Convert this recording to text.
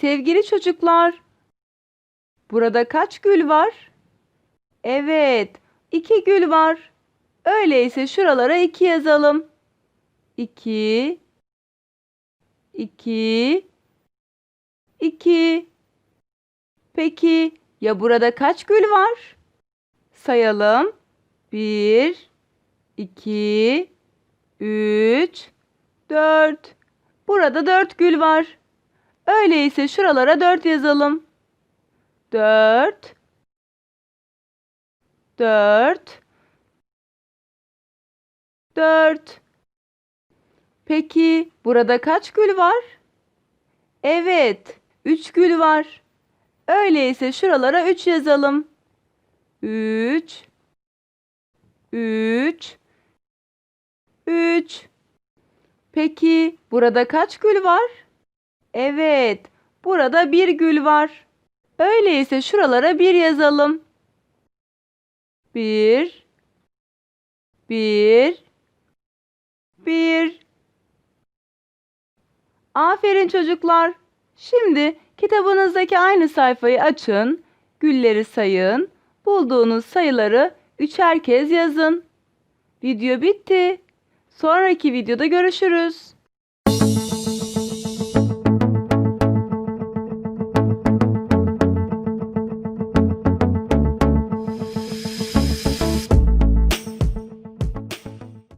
Sevgili çocuklar, burada kaç gül var? Evet, iki gül var. Öyleyse şuralara iki yazalım. İki, iki, iki. Peki ya burada kaç gül var? Sayalım. Bir, iki, üç, dört. Burada dört gül var. Öyleyse şuralara dört yazalım. Dört, dört, dört. Peki burada kaç gül var? Evet, üç gül var. Öyleyse şuralara üç yazalım. Üç, üç, üç. Peki burada kaç gül var? Evet, burada bir gül var. Öyleyse şuralara bir yazalım. Bir, bir, bir. Aferin çocuklar. Şimdi kitabınızdaki aynı sayfayı açın, gülleri sayın, bulduğunuz sayıları üçer kez yazın. Video bitti. Sonraki videoda görüşürüz.